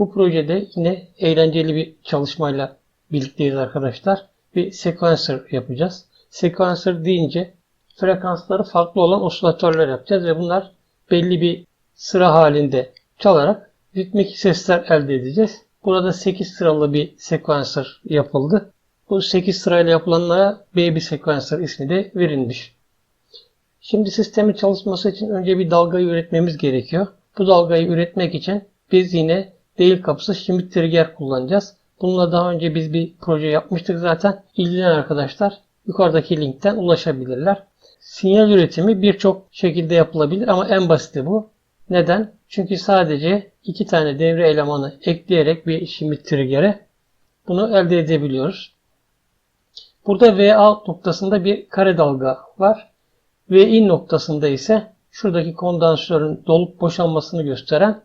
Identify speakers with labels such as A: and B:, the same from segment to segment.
A: Bu projede yine eğlenceli bir çalışmayla birlikteyiz arkadaşlar. Bir sequencer yapacağız. Sequencer deyince frekansları farklı olan osilatörler yapacağız ve bunlar belli bir sıra halinde çalarak ritmik sesler elde edeceğiz. Burada 8 sıralı bir sequencer yapıldı. Bu 8 sırayla yapılanlara baby sequencer ismi de verilmiş. Şimdi sistemin çalışması için önce bir dalgayı üretmemiz gerekiyor. Bu dalgayı üretmek için biz yine değil kapısı Schmitt trigger kullanacağız. Bununla daha önce biz bir proje yapmıştık zaten. İlgilenen arkadaşlar yukarıdaki linkten ulaşabilirler. Sinyal üretimi birçok şekilde yapılabilir ama en basiti bu. Neden? Çünkü sadece iki tane devre elemanı ekleyerek bir Schmitt trigger'e bunu elde edebiliyoruz. Burada VA noktasında bir kare dalga var. VIN noktasında ise şuradaki kondansatörün dolup boşalmasını gösteren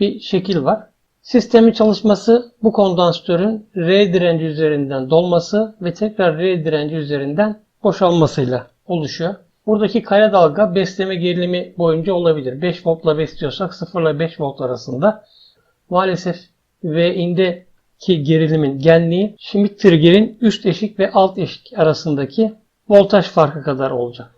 A: bir şekil var. Sistemin çalışması bu kondansatörün R direnci üzerinden dolması ve tekrar R direnci üzerinden boşalmasıyla oluşuyor. Buradaki kare dalga besleme gerilimi boyunca olabilir. 5 voltla besliyorsak 0 ile 5 volt arasında. Maalesef V'indeki gerilimin genliği Schmitt trigger'in üst eşik ve alt eşik arasındaki voltaj farkı kadar olacak.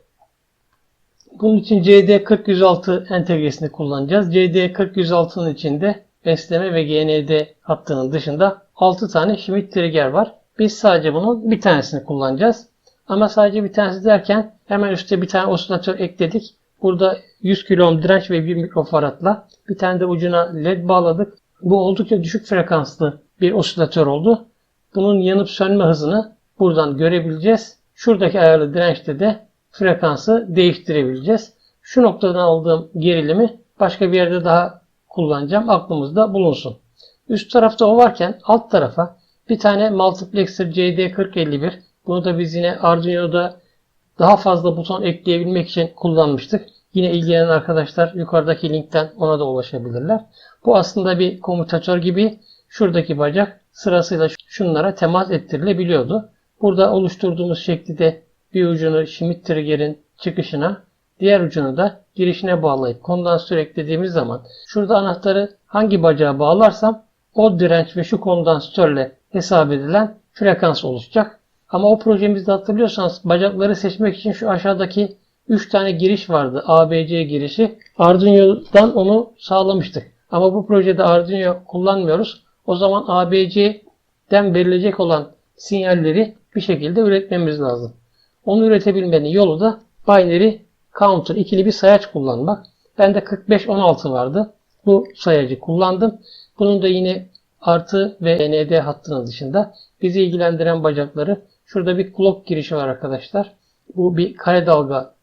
A: Bunun için CD40-106 entegresini kullanacağız. CD40-106'nın içinde besleme ve GND hattının dışında 6 tane Schmitt trigger var. Biz sadece bunun bir tanesini kullanacağız. Ama sadece bir tanesi derken hemen üstte bir tane osilatör ekledik. Burada 100 kilo direnç ve 1 mikrofaradla bir tane de ucuna led bağladık. Bu oldukça düşük frekanslı bir osilatör oldu. Bunun yanıp sönme hızını buradan görebileceğiz. Şuradaki ayarlı dirençte de frekansı değiştirebileceğiz. Şu noktadan aldığım gerilimi başka bir yerde daha kullanacağım. Aklımızda bulunsun. Üst tarafta o varken alt tarafa bir tane multiplexer CD4051 bunu da biz yine Arduino'da daha fazla buton ekleyebilmek için kullanmıştık. Yine ilgilenen arkadaşlar yukarıdaki linkten ona da ulaşabilirler. Bu aslında bir komutatör gibi şuradaki bacak sırasıyla şunlara temas ettirilebiliyordu. Burada oluşturduğumuz şekli de bir ucunu Schmitt trigger'in çıkışına, diğer ucunu da girişine bağlayıp kondansatör eklediğimiz zaman şurada anahtarı hangi bacağa bağlarsam o direnç ve şu kondansatörle hesap edilen frekans oluşacak. Ama o projemizde hatırlıyorsanız bacakları seçmek için şu aşağıdaki 3 tane giriş vardı. ABC girişi. Arduino'dan onu sağlamıştık. Ama bu projede Arduino kullanmıyoruz. O zaman ABC'den verilecek olan sinyalleri bir şekilde üretmemiz lazım. Onu üretebilmenin yolu da binary counter ikili bir sayaç kullanmak. Bende 45-16 vardı. Bu sayacı kullandım. Bunun da yine artı ve ND hattının dışında bizi ilgilendiren bacakları şurada bir clock girişi var arkadaşlar. Bu bir kare dalga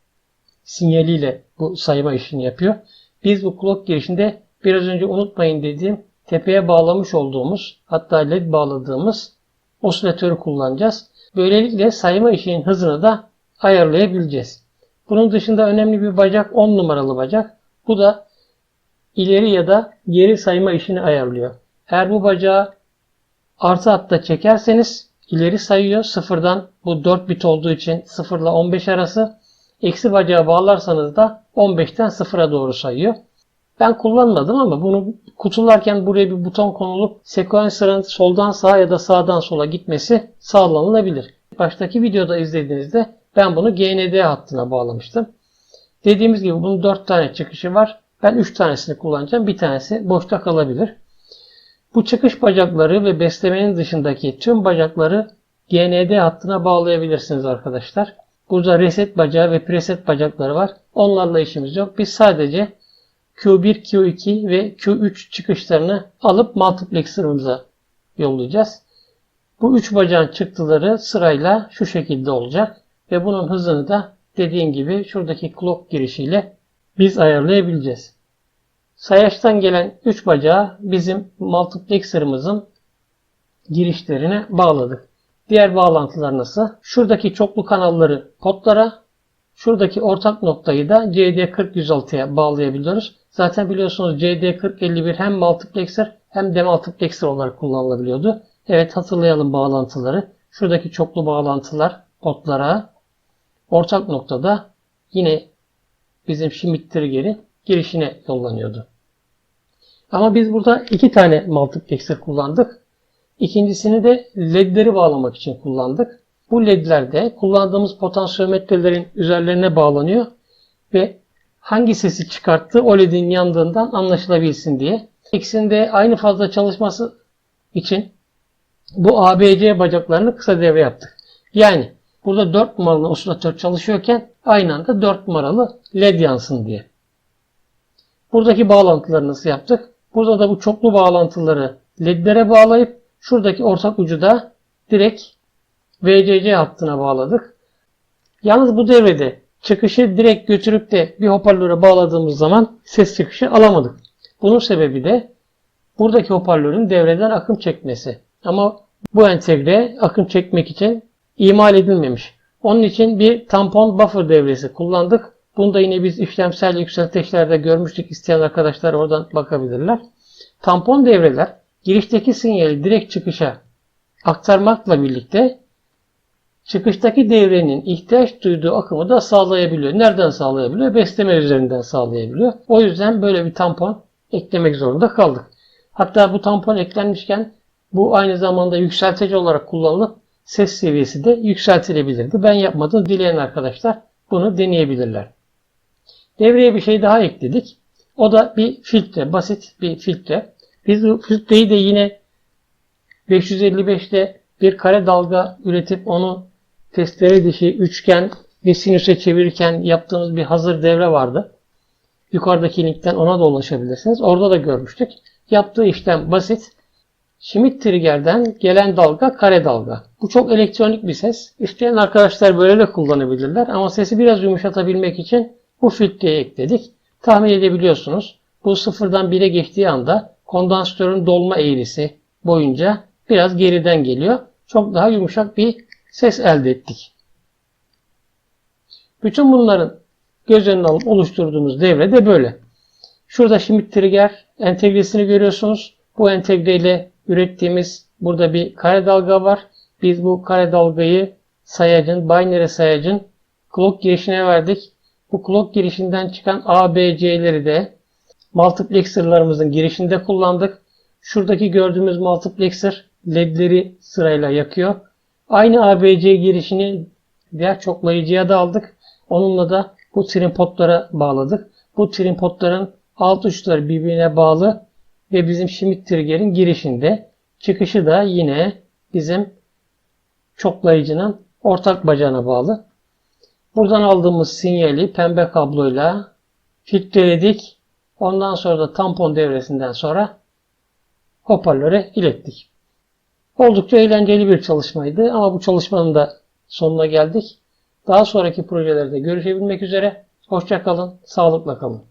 A: sinyaliyle bu sayma işini yapıyor. Biz bu clock girişinde biraz önce unutmayın dediğim tepeye bağlamış olduğumuz hatta led bağladığımız osilatörü kullanacağız. Böylelikle sayma işinin hızını da ayarlayabileceğiz. Bunun dışında önemli bir bacak 10 numaralı bacak. Bu da ileri ya da geri sayma işini ayarlıyor. Eğer bu bacağı artı hatta çekerseniz ileri sayıyor. Sıfırdan bu 4 bit olduğu için 0 ile 15 arası. Eksi bacağı bağlarsanız da 15'ten 0'a doğru sayıyor. Ben kullanmadım ama bunu kutularken buraya bir buton konulup sequencer'ın soldan sağa ya da sağdan sola gitmesi sağlanılabilir. Baştaki videoda izlediğinizde ben bunu GND hattına bağlamıştım. Dediğimiz gibi bunun 4 tane çıkışı var. Ben 3 tanesini kullanacağım. Bir tanesi boşta kalabilir. Bu çıkış bacakları ve beslemenin dışındaki tüm bacakları GND hattına bağlayabilirsiniz arkadaşlar. Burada reset bacağı ve preset bacakları var. Onlarla işimiz yok. Biz sadece Q1, Q2 ve Q3 çıkışlarını alıp multiplexer'ımıza yollayacağız. Bu üç bacağın çıktıları sırayla şu şekilde olacak ve bunun hızını da dediğim gibi şuradaki clock girişiyle biz ayarlayabileceğiz. Sayaçtan gelen 3 bacağı bizim multiplexer'ımızın girişlerine bağladık. Diğer bağlantılar nasıl? Şuradaki çoklu kanalları potlara, Şuradaki ortak noktayı da CD40-106'ya bağlayabiliyoruz. Zaten biliyorsunuz CD4051 hem multiplexer hem demultiplexer olarak kullanılabiliyordu. Evet hatırlayalım bağlantıları. Şuradaki çoklu bağlantılar potlara ortak noktada yine bizim Schmitt trigger'i girişine yollanıyordu. Ama biz burada iki tane multiplexer kullandık. İkincisini de ledleri bağlamak için kullandık. Bu ledler de kullandığımız potansiyometrelerin üzerlerine bağlanıyor ve hangi sesi çıkarttığı o ledin yandığından anlaşılabilsin diye. İkisinde aynı fazla çalışması için bu ABC bacaklarını kısa devre yaptık. Yani burada 4 numaralı osilatör çalışıyorken aynı anda 4 numaralı led yansın diye. Buradaki bağlantıları nasıl yaptık? Burada da bu çoklu bağlantıları ledlere bağlayıp şuradaki ortak ucu da direkt VCC hattına bağladık. Yalnız bu devrede çıkışı direkt götürüp de bir hoparlöre bağladığımız zaman ses çıkışı alamadık. Bunun sebebi de buradaki hoparlörün devreden akım çekmesi. Ama bu entegre akım çekmek için imal edilmemiş. Onun için bir tampon buffer devresi kullandık. Bunu da yine biz işlemsel yükselteçlerde görmüştük. İsteyen arkadaşlar oradan bakabilirler. Tampon devreler girişteki sinyali direkt çıkışa aktarmakla birlikte çıkıştaki devrenin ihtiyaç duyduğu akımı da sağlayabiliyor. Nereden sağlayabiliyor? Besleme üzerinden sağlayabiliyor. O yüzden böyle bir tampon eklemek zorunda kaldık. Hatta bu tampon eklenmişken bu aynı zamanda yükseltici olarak kullanılıp ses seviyesi de yükseltilebilirdi. Ben yapmadım. Dileyen arkadaşlar bunu deneyebilirler. Devreye bir şey daha ekledik. O da bir filtre. Basit bir filtre. Biz bu filtreyi de yine 555'te bir kare dalga üretip onu testere dışı üçgen ve sinüse çevirirken yaptığımız bir hazır devre vardı. Yukarıdaki linkten ona da ulaşabilirsiniz. Orada da görmüştük. Yaptığı işlem basit. Schmitt trigger'den gelen dalga kare dalga. Bu çok elektronik bir ses. İsteyen arkadaşlar böyle de kullanabilirler ama sesi biraz yumuşatabilmek için bu filtreyi ekledik. Tahmin edebiliyorsunuz. Bu sıfırdan 1'e geçtiği anda kondansatörün dolma eğrisi boyunca biraz geriden geliyor. Çok daha yumuşak bir ses elde ettik. Bütün bunların göz önüne alıp oluşturduğumuz devre de böyle. Şurada Schmitt trigger entegresini görüyorsunuz. Bu entegre ile ürettiğimiz burada bir kare dalga var. Biz bu kare dalgayı sayacın, binary sayacın clock girişine verdik. Bu clock girişinden çıkan ABC'leri de multiplexer'larımızın girişinde kullandık. Şuradaki gördüğümüz multiplexer ledleri sırayla yakıyor. Aynı ABC girişini diğer çoklayıcıya da aldık. Onunla da bu trim potlara bağladık. Bu trim potların alt uçları birbirine bağlı ve bizim Schmitt trigger'in girişinde. Çıkışı da yine bizim çoklayıcının ortak bacağına bağlı. Buradan aldığımız sinyali pembe kabloyla filtreledik. Ondan sonra da tampon devresinden sonra hoparlöre ilettik. Oldukça eğlenceli bir çalışmaydı ama bu çalışmanın da sonuna geldik. Daha sonraki projelerde görüşebilmek üzere. Hoşçakalın, sağlıkla kalın.